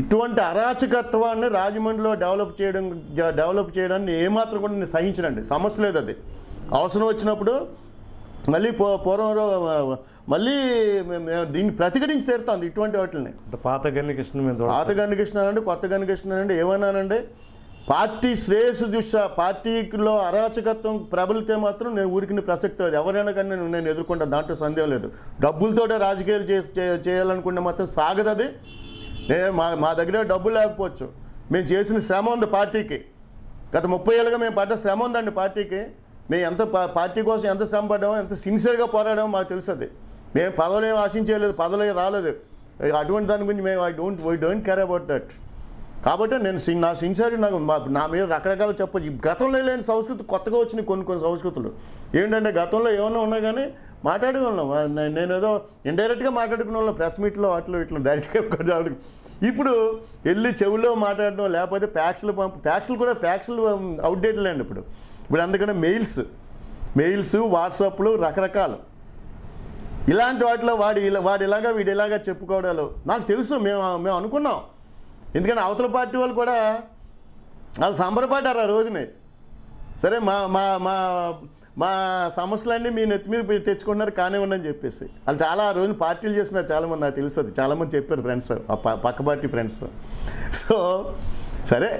ఇటువంటి అరాచకత్వాన్ని రాజమండ్రిలో డెవలప్ చేయడం డెవలప్ చేయడాన్ని ఏమాత్రం కూడా నేను సహించనండి. సమస్య లేదు అది. అవసరం వచ్చినప్పుడు మళ్ళీ పూ పూర్వం మళ్ళీ దీన్ని ప్రతిఘటించి తీరుతాం ఇటువంటి వాటిని పాత గన్ని కృష్ణ మీద చూడొచ్చు. పాత గన్నికృష్ణానండి కొత్త గన్నికృష్ణానండి ఏమన్నానండి పార్టీ శ్రేయస్సు దృష్ట్యా పార్టీలో అరాచకత్వం ప్రబలితే మాత్రం నేను ఊరికి ప్రసక్తి లేదు. ఎవరైనా కానీ నేను నేను ఎదుర్కొంటాను దాంట్లో సందేహం లేదు. డబ్బులతోటే రాజకీయాలు చేయాలనుకుంటే మాత్రం సాగదది. ఏ మా మా దగ్గర డబ్బులు లేకపోవచ్చు. మేము చేసిన శ్రమ ఉంది పార్టీకి. గత ముప్పై ఏళ్ళుగా మేము పడ్డ శ్రమ ఉందండి పార్టీకి. మేము ఎంత పార్టీ కోసం ఎంత శ్రమ పడ్డామో ఎంత సిన్సియర్గా పోరాడామో మాకు తెలుస్తుంది మేము పదవులు ఏం ఆశించలేదు పదవులు రాలేదు. అటువంటి దాని గురించి మేము I don't why don't care about that కాబట్టి నేను నా సిన్సియర్ నాకు మా- నా మీద రకరకాల చెప్పచ్చు. గతంలో లేని సంస్కృతి కొత్తగా వచ్చినాయి కొన్ని కొన్ని సంస్కృతులు. ఏంటంటే గతంలో ఏమన్నా ఉన్నా కానీ మాట్లాడుకున్నాం నేను ఏదో ఇండైరెక్ట్గా మాట్లాడుకునే వాళ్ళం ప్రెస్ మీట్లో వాటిలో ఇట్లా డైరెక్ట్గా ఇప్పుడు వెళ్ళి చెవుల్లో మాట్లాడడం లేకపోతే ప్యాక్స్లు పంపు ప్యాక్స్లు కూడా ప్యాక్స్లు అవుట్డేట్ లేండి ఇప్పుడు. ఇప్పుడు అందుకనే మెయిల్స్ మెయిల్స్ వాట్సాప్లు రకరకాలు. ఇలాంటి వాటిలో వాడి ఇలా వాడు ఇలాగా వీడు ఇలాగా చెప్పుకోవడాలు. నాకు తెలుసు మేము మేము అనుకున్నాం. ఎందుకంటే అవతల పార్టీ వాళ్ళు కూడా వాళ్ళు సంబరపడ్డారు ఆ రోజునే. సరే మా మా మా మా సమస్యలన్నీ మీ నెత్తి మీద పోయి తెచ్చుకున్నారు కానివ్వండి అని చెప్పేసి. వాళ్ళు చాలా ఆ రోజున పార్టీలు చేస్తున్నారు చాలామంది నాకు తెలుసు అది చాలామంది చెప్పారు ఫ్రెండ్స్ ఆ పక్క పార్టీ ఫ్రెండ్స్. సో సరే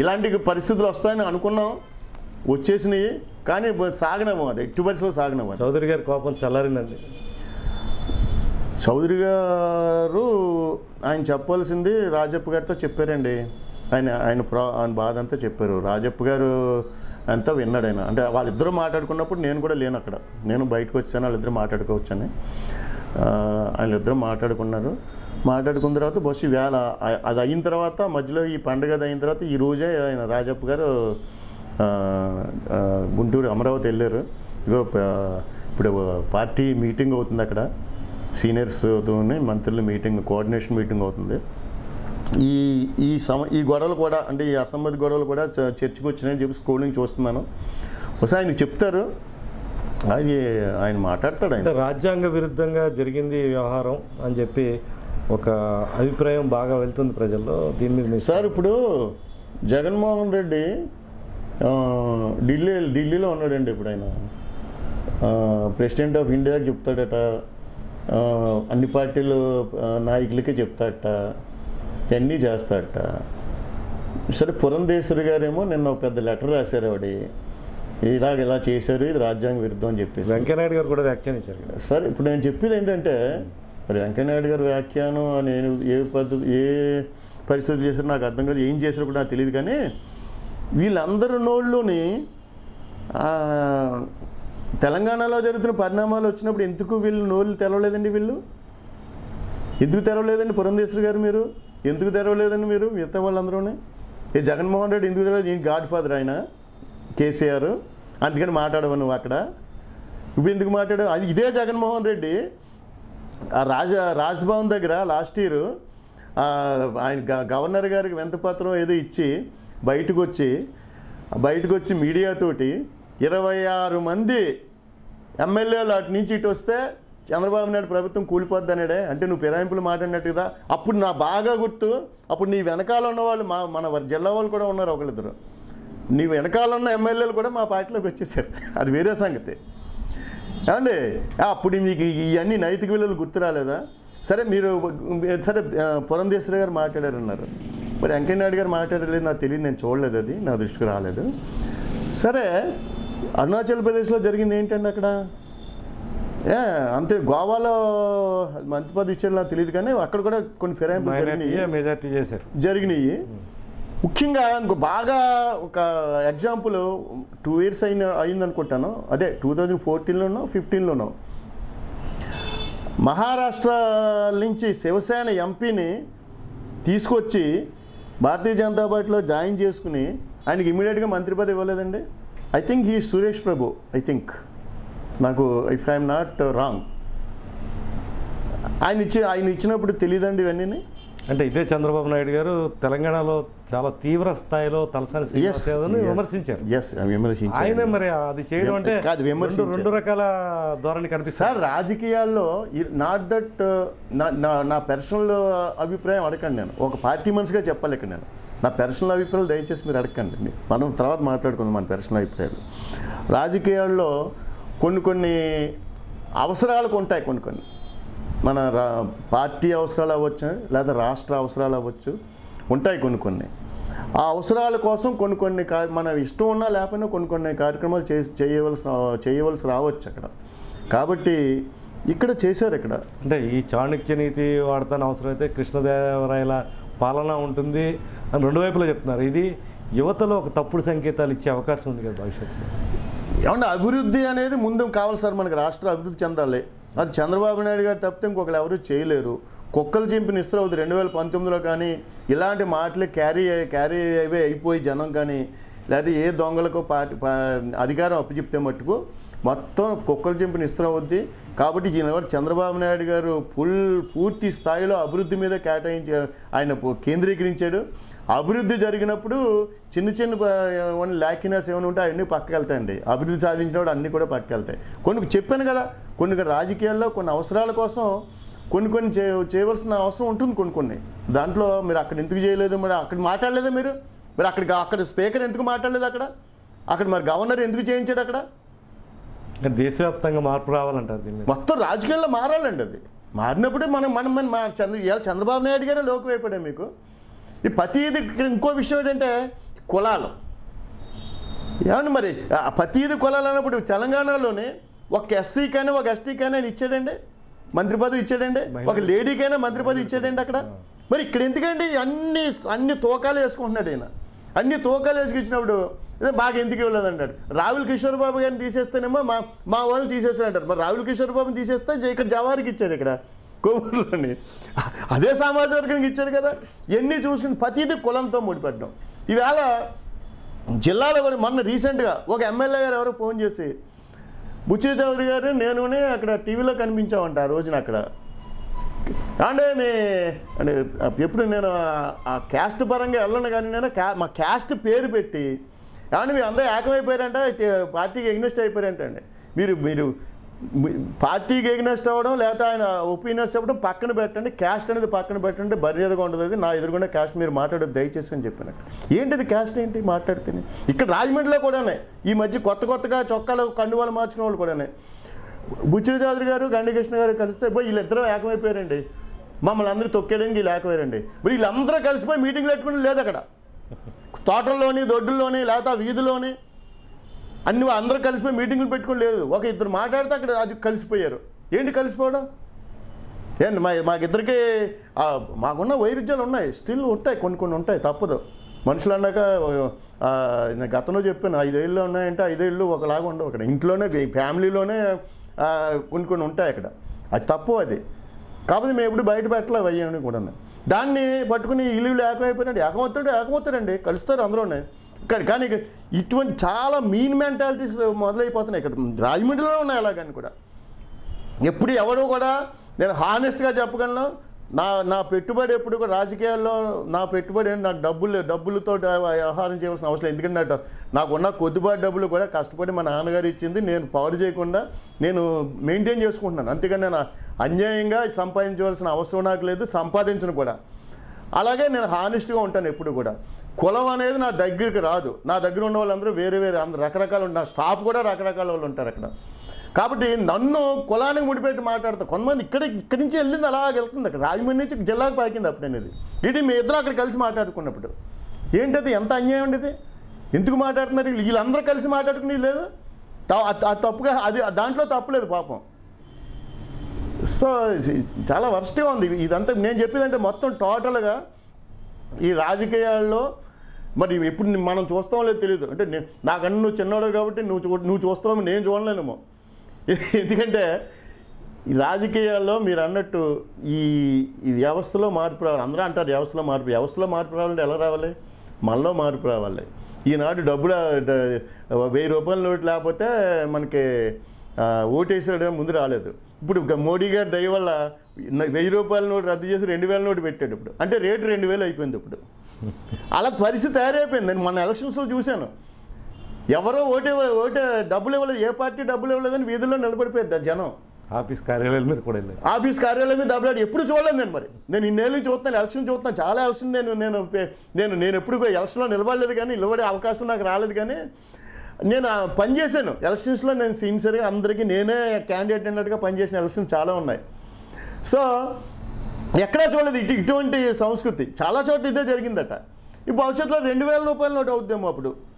ఇలాంటి పరిస్థితులు వస్తాయని అనుకున్నాం. వచ్చేసినాయి కానీ సాగనము అది ఎట్టి పరిస్థితులు సాగనము చౌదరి గారి కోపం చల్లారిందండి. చౌదరి గారు ఆయన చెప్పాల్సింది రాజప్ప గారితో చెప్పారండి. ఆయన ఆయన ప్రా ఆయన బాధ అంతా చెప్పారు. రాజప్ప గారు అంతా విన్నాడు ఆయన. అంటే వాళ్ళిద్దరూ మాట్లాడుకున్నప్పుడు నేను కూడా లేను అక్కడ. నేను బయటకు వచ్చాను వాళ్ళిద్దరూ మాట్లాడుకోవచ్చని. వాళ్ళిద్దరూ మాట్లాడుకున్నారు. మాట్లాడుకున్న తర్వాత బస్సు వేళ అది అయిన తర్వాత మధ్యలో ఈ పండుగ అది అయిన తర్వాత ఈ రోజే ఆయన రాజప్ప గారు గుంటూరు అమరావతి వెళ్ళారు. ఇగో ఇప్పుడు పార్టీ మీటింగ్ అవుతుంది అక్కడ. సీనియర్స్తోని మంత్రుల మీటింగ్ కోఆర్డినేషన్ మీటింగ్ అవుతుంది. ఈ ఈ సమ ఈ గొడవలు కూడా అంటే ఈ అసమ్మతి గొడవలు కూడా చర్చకు వచ్చినాయని చెప్పి స్కూల్ నుంచి చూస్తున్నాను. ఒకసారి ఆయనకి చెప్తారు. అది ఆయన మాట్లాడతాడు ఆయన. రాజ్యాంగ విరుద్ధంగా జరిగింది వ్యవహారం అని చెప్పి ఒక అభిప్రాయం బాగా వెళ్తుంది ప్రజల్లో. దీని మీద సార్ ఇప్పుడు జగన్మోహన్ రెడ్డి ఢిల్లీ ఢిల్లీలో ఉన్నాడండి ఇప్పుడు ఆయన. ప్రెసిడెంట్ ఆఫ్ ఇండియాకి చెప్తాడట. అన్ని పార్టీలు నాయకులకి చెప్తాడట ఇవన్నీ చేస్తాడట సరే పురంధేశ్వరి గారేమో నిన్న ఒక పెద్ద లెటర్ రాశారు ఆవిడ. ఇలాగ ఇలా చేశారు ఇది రాజ్యాంగ విరుద్ధం అని చెప్పేసి. వెంకయ్యనాయుడు గారు కూడా వ్యాఖ్యానించారు సార్ ఇప్పుడు నేను చెప్పేది ఏంటంటే మరి వెంకయ్యనాయుడు గారి వ్యాఖ్యానం నేను ఏ పద్ధతి ఏ పరిస్థితులు చేశారో నాకు అర్థం కాదు ఏం చేశారో కూడా నాకు తెలియదు కానీ వీళ్ళందరి నోళ్ళలోని ఆ, తెలంగాణలో జరుగుతున్న పరిణామాలు వచ్చినప్పుడు ఎందుకు వీళ్ళు నోళ్ళు తెరవలేదండి వీళ్ళు? ఎందుకు తెరవలేదండి పురంధేశ్వరి గారు మీరు? ఎందుకు తెరవలేదండి మీరు మిగతా వాళ్ళందరూనే? ఏ జగన్మోహన్ రెడ్డి ఎందుకు తెరవలేదు? ఈయన గాడ్ ఫాదర్ ఆయన కేసీఆర్. అందుకని మాట్లాడవు నువ్వు అక్కడ? ఇప్పుడు ఎందుకు మాట్లాడు అది ఇదే జగన్మోహన్ రెడ్డి. ఆ రాజ రాజ్భవన్ దగ్గర లాస్ట్ ఇయర్ ఆయన గ- గవర్నర్ గారికి వెంతపత్రం ఏదో ఇచ్చి బయటకు వచ్చి బయటకు వచ్చి మీడియాతోటి ఇరవై ఆరు మంది ఎమ్మెల్యేలు అటు నుంచి ఇటు వస్తే చంద్రబాబు నాయుడు ప్రభుత్వం కూలిపోద్ది అంటే నువ్వు పిరాయింపులు మాట్లాడినట్టు కదా. అప్పుడు నా బాగా గుర్తు. అప్పుడు నీ వెనకాల ఉన్న వాళ్ళు మా మన జిల్లా వాళ్ళు కూడా ఉన్నారు ఒకళ్ళిద్దరు. నీ వెనకాల ఉన్న ఎమ్మెల్యేలు కూడా మా పార్టీలోకి వచ్చేసారు. అది వేరే సంగతి. ఏమండి? అప్పుడు మీకు ఇవన్నీ నైతిక విలువలు గుర్తు రాలేదా? సరే మీరు సరే పురంధేశ్వరి గారు మాట్లాడారన్నారు. మరి వెంకయ్య నాయుడు గారు మాట్లాడలేదు నాకు తెలియదు నేను చూడలేదు అది నా దృష్టికి రాలేదు. సరే అరుణాచల్ ప్రదేశ్లో జరిగింది ఏంటండి అక్కడ? ఏ అంతే గోవాలో మంత్రి పదవి ఇచ్చారు నాకు తెలియదు కానీ అక్కడ కూడా కొన్ని ఫిరాయింపులు జరిగినాయి. మెజార్టీ చేశారు. జరిగినాయి. ముఖ్యంగా ఇంకో బాగా ఒక ఎగ్జాంపుల్ టూ ఇయర్స్ అయిన అయిందనుకుంటాను. అదే టూ థౌజండ్ ఫోర్టీన్లోనో ఫిఫ్టీన్లోనో మహారాష్ట్ర నుంచి శివసేన ఎంపీని తీసుకొచ్చి భారతీయ జనతా పార్టీలో జాయిన్ చేసుకుని ఆయనకి ఇమీడియట్గా మంత్రి పదవి ఇవ్వలేదండి. I think he Suresh Prabhu I think నాకు ఇఫ్ ఐఎమ్ నాట్ రాంగ్ ఆయన ఇచ్చి ఆయన ఇచ్చినప్పుడు తెలియదండి ఇవన్నీ అంటే ఇదే చంద్రబాబు నాయుడు గారు తెలంగాణలో చాలా తీవ్ర స్థాయిలో తలసాని విమర్శించారు. ఆయన మరి అది చేయడం అంటే కాదు, విమర్శించారు. రెండు- రకాల ధోరణి కనిపిస్తారు సార్ రాజకీయాల్లో నాట్ దట్ నా నా పర్సనల్ అభిప్రాయం అడగండి నేను. ఒక పార్టీ మనిషిగా చెప్పాలి ఇక్కడ నేను. నా పర్సనల్ అభిప్రాయాలు దయచేసి మీరు అడగండి. మనం తర్వాత మాట్లాడుకుందాం మన పర్సనల్ అభిప్రాయాలు. రాజకీయాల్లో కొన్ని కొన్ని అవసరాలకు ఉంటాయి కొన్ని కొన్ని. మన రా పార్టీ అవసరాలు అవ్వచ్చు లేదా రాష్ట్ర అవసరాలు అవ్వచ్చు ఉంటాయి కొన్ని కొన్ని. ఆ అవసరాల కోసం కొన్ని కొన్ని కార్య మన ఇష్టం ఉన్నా లేకపోయినా కొన్ని కొన్ని కార్యక్రమాలు చేసి చేయవలసి చేయవలసి రావచ్చు అక్కడ. కాబట్టి ఇక్కడ చేశారు ఇక్కడ. అంటే ఈ చాణక్య నీతి వాడతాను అవసరమైతే కృష్ణదేవరాయల పాలన ఉంటుంది అని రెండు వైపులా చెప్తున్నారు. ఇది యువతలో ఒక తప్పుడు సంకేతాలు ఇచ్చే అవకాశం ఉంది కదా భవిష్యత్తులో. ఏమన్నా అభివృద్ధి అనేది ముందు కావాలి సార్ మనకి రాష్ట్ర అభివృద్ధి చెందాలి. అది చంద్రబాబు నాయుడు గారు తప్పితే ఇంకొకరు ఎవరు చేయలేరు. కుక్కలు చింపిన ఇస్త్రవుద్ది రెండు వేల పంతొమ్మిదిలో కానీ ఇలాంటి మాటలు క్యారీ క్యారీ అవే అయిపోయి జనం కానీ లేకపోతే ఏ దొంగలకు పార్టీ పా- అధికారం అప్పచెప్తే మట్టుకు మొత్తం కుక్కలు చింపిన ఇస్త్రం వద్ది కాబట్టి ఈయన చంద్రబాబు నాయుడు గారు ఫుల్ పూర్తి స్థాయిలో అభివృద్ధి మీద కేటాయించి ఆయన కేంద్రీకరించాడు. అభివృద్ధి జరిగినప్పుడు చిన్న చిన్న ల్యాకినెస్ ఏమైనా ఉంటే అవన్నీ పక్కకి వెళ్తాయండి అభివృద్ధి సాధించినప్పుడు అన్నీ కూడా పక్కకి వెళ్తాయి కొన్ని చెప్పాను కదా కొన్ని రాజకీయాల్లో కొన్ని అవసరాల కోసం కొన్ని కొన్ని చే చేయవలసిన అవసరం ఉంటుంది కొన్ని కొన్ని. దాంట్లో మీరు అక్కడ ఎందుకు చేయలేదు మరి? అక్కడ మాట్లాడలేదా మీరు? మరి అక్కడికి అక్కడ స్పీకర్ ఎందుకు మాట్లాడలేదు అక్కడ? అక్కడ మరి గవర్నర్ ఎందుకు చేయించాడు అక్కడ? దేశవ్యాప్తంగా మార్పు రావాలంటారు దీని మీద. మొత్తం రాజకీయాల్లో మారాలండి అది. మారినప్పుడే మనం మనం మనం చంద్ర ఇవాళ చంద్రబాబు నాయుడు గారే లోకి వైపడే మీకు. ఈ ప్రతిది ఇక్కడ ఇంకో విషయం ఏంటంటే కులాలు. ఏమండి మరి? ప్రతిది కులాలు అన్నప్పుడు తెలంగాణలోనే ఒక ఎస్సీకైనా ఒక ఎస్టీకైనా ఆయన ఇచ్చాడండి? మంత్రి పదవి ఇచ్చాడండి? ఒక లేడీకైనా మంత్రి పదవి ఇచ్చాడండి అక్కడ? మరి ఇక్కడ ఎందుకండి అన్ని అన్ని తోకాలు వేసుకుంటున్నాడు ఈయన? అన్ని తోకాలు వేసుకొచ్చినప్పుడు మాకు ఎందుకు ఇవ్వలేదు? అంటాడు. రాహుల్ కిషోర్ బాబు గారిని తీసేస్తేనేమో మా మా వాళ్ళని తీసేస్తారంటారు. మరి రాహుల్ కిషోర్ బాబుని తీసేస్తే జై- ఇక్కడ జవారికి ఇచ్చారు ఇక్కడ కోవూరులోని. అదే సామాజిక వర్గానికి ఇచ్చారు కదా. ఎన్ని చూసుకుని ప్రతిదీ కులంతో ముడిపెట్టడం ఈవేళ జిల్లాలో కూడా మొన్న రీసెంట్గా ఒక ఎమ్మెల్యే గారు ఎవరో ఫోన్ చేసి బుచ్చి చౌదరి గారు నేనునే అక్కడ టీవీలో కనిపించామంట ఆ రోజున అక్కడ. అంటే మీ అంటే ఎప్పుడు నేను ఆ- క్యాస్ట్ పరంగా వెళ్ళను కానీ నేను క్యా మా క్యాస్ట్ పేరు పెట్టి కానీ మీరు అందరూ ఏకమైపోయారంటే పార్టీకి ఎగ్నెస్ట్ అయిపోయారంటే అండి మీరు మీరు పార్టీకి ఎగ్నెస్ట్ అవ్వడం లేకపోతే ఆయన ఒపీనియన్స్ చెప్పడం పక్కన పెట్టండి క్యాస్ట్ అనేది పక్కన పెట్టండి మర్యాదగా ఉండదు అది. నా ఎదురుగుండా క్యాస్ట్ మీరు మాట్లాడదు దయచేసి అని చెప్పాను. ఏంటిది క్యాస్ట్ ఏంటి? మాట్లాడితేనే. ఇక్కడ రాజమండ్రిలో కూడానే ఈ మధ్య కొత్త కొత్తగా చొక్కాలు కండువాలు మార్చుకునే వాళ్ళు కూడానే బుచ్చి చౌదరి గారు గండికృష్ణ గారు కలిస్తే పోయి వీళ్ళిద్దరూ ఏకమైపోయారండి. మమ్మల్ని అందరూ తొక్కేయడానికి వీళ్ళు ఏకమైరండి మరి వీళ్ళందరూ కలిసిపోయి మీటింగ్లు పెట్టుకుని లేదు అక్కడ. తోటల్లోని దొడ్డుల్లోని లేకపోతే వీధిలోని అన్ని అందరూ కలిసిపోయి మీటింగ్లు పెట్టుకుని లేదు. ఒక ఇద్దరు మాట్లాడితే అక్కడ అది కలిసిపోయారు. ఏంటి కలిసిపోవడం? ఏంటి మా మాకిద్దరికి మాకున్న వైరుధ్యాలు ఉన్నాయి. స్టిల్ ఉంటాయి కొన్ని కొన్ని ఉంటాయి తప్పదు. మనుషులు అన్నాక గతంలో చెప్పాను ఐదేళ్ళు ఉన్నాయంటే ఐదేళ్ళు ఒకలాగా ఉండవు. అక్కడ ఇంట్లోనే ఫ్యామిలీలోనే కొన్ని కొన్ని ఉంటాయి అక్కడ. అది తప్పు అది. కాకపోతే మేము ఎప్పుడు బయట పెట్టలేదు అయ్యాను కూడా దాన్ని పట్టుకుని ఇల్లు ఏకమైపోయినాడు ఏకమవుతాడు ఏకమవుతాడండి కలుస్తారు అందరూ కానీ కానీ ఇటువంటి చాలా మీన్ మెంటాలిటీస్ మొదలైపోతున్నాయి. ఇక్కడ రాజమండ్రిలో ఉన్నాయి అలాగని కూడా. ఎప్పుడు ఎవరు కూడా నేను హానెస్ట్గా చెప్పగలను. నా నా పెట్టుబడి ఎప్పుడు కూడా రాజకీయాల్లో నా పెట్టుబడి నాకు డబ్బులు డబ్బులతో వ్యవహారం చేయవలసిన అవసరం ఎందుకంటే నాకు నాకున్న కొద్దిపాటి డబ్బులు కూడా కష్టపడి మా నాన్నగారు ఇచ్చింది నేను పవర్ చేయకుండా నేను మెయింటైన్ చేసుకుంటున్నాను. అంతేకాని నేను అన్యాయంగా సంపాదించవలసిన అవసరం నాకు లేదు సంపాదించను కూడా. అలాగే నేను హానెస్ట్గా ఉంటాను ఎప్పుడు కూడా. కులం అనేది నా దగ్గరికి రాదు. నా దగ్గర ఉన్న వాళ్ళందరూ వేరే వేరే అందరూ రకరకాలు నా స్టాఫ్ కూడా రకరకాల వాళ్ళు ఉంటారు అక్కడ. కాబట్టి నన్ను కులానికి ముడిపెట్టి మాట్లాడతా కొంతమంది ఇక్కడ ఇక్కడి నుంచి వెళ్ళింది అలా వెళ్తుంది. అక్కడ రాజమండ్రి నుంచి జిల్లాకు పాకింది అప్పుడు అనేది ఇది. మీ ఇద్దరు అక్కడ కలిసి మాట్లాడుకున్నప్పుడు. ఏంటది? ఎంత అన్యాయం ఉండేది ఎందుకు మాట్లాడుతున్నారు? వీళ్ళందరూ కలిసి మాట్లాడుకునేది లేదు. తప్పుగా అది దాంట్లో తప్పులేదు పాపం. సో చాలా వర్స్ట్గా ఉంది. ఇదంతా నేను చెప్పేదంటే మొత్తం టోటల్గా ఈ రాజకీయాల్లో మరి ఎప్పుడు మనం చూస్తామో లేదు తెలియదు అంటే నేను నాకన్నా నువ్వు చిన్నవాడు కాబట్టి నువ్వు చూ నువ్వు చూస్తావు నేను చూడలేనేమో. ఎందుకంటే ఈ రాజకీయాల్లో మీరు అన్నట్టు ఈ ఈ వ్యవస్థలో మార్పు రావాలి. అందరూ అంటారు వ్యవస్థలో మార్పు. వ్యవస్థలో మార్పు రావాలంటే ఎలా రావాలి? మనలో మార్పు రావాలి. ఈనాడు డబ్బులు వెయ్యి రూపాయల నోటు లేకపోతే మనకి ఓటేసాడు ముందు రాలేదు. ఇప్పుడు మోడీ గారి దయ వల్ల వెయ్యి రూపాయల నోటు రద్దు చేసి రెండు వేల నోటు పెట్టాడు ఇప్పుడు. అంటే రేటు రెండు వేలు అయిపోయింది ఇప్పుడు. అలా పరిస్థితి తయారైపోయింది. నేను మన ఎలక్షన్స్లో చూశాను. ఎవరో ఓటే ఓటే డబ్బులు ఇవ్వలేదు. ఏ పార్టీ డబ్బులు ఇవ్వలేదని వీధుల్లో నిలబడిపోయారు జనం. ఆఫీస్ కార్యాలయాల మీద కూడా వెళ్ళారు. ఆఫీస్ కార్యాలయం మీద దెబ్బలాడి ఎప్పుడు చూడలేదు నేను మరి. నేను ఇన్నేళ్ళు చూస్తున్నాను ఎలక్షన్ చూస్తున్నాను. చాలా ఎలక్షన్ నేను నేను నేను నేను ఎప్పుడు ఎలక్షన్లో నిలబడలేదు కానీ నిలబడే అవకాశం నాకు రాలేదు కానీ నేను ఆ పని చేశాను. ఎలక్షన్స్లో నేను సిన్సియర్గా అందరికీ నేనే క్యాండిడేట్ అన్నట్టుగా పనిచేసిన ఎలక్షన్ చాలా ఉన్నాయి. సో ఎక్కడా చూడలేదు ఇటు ఇటువంటి సంస్కృతి. చాలా చోట్ల ఇదే జరిగిందట. ఈ భవిష్యత్తులో రెండు వేల రూపాయల నోటు అవుద్దేమో అప్పుడు.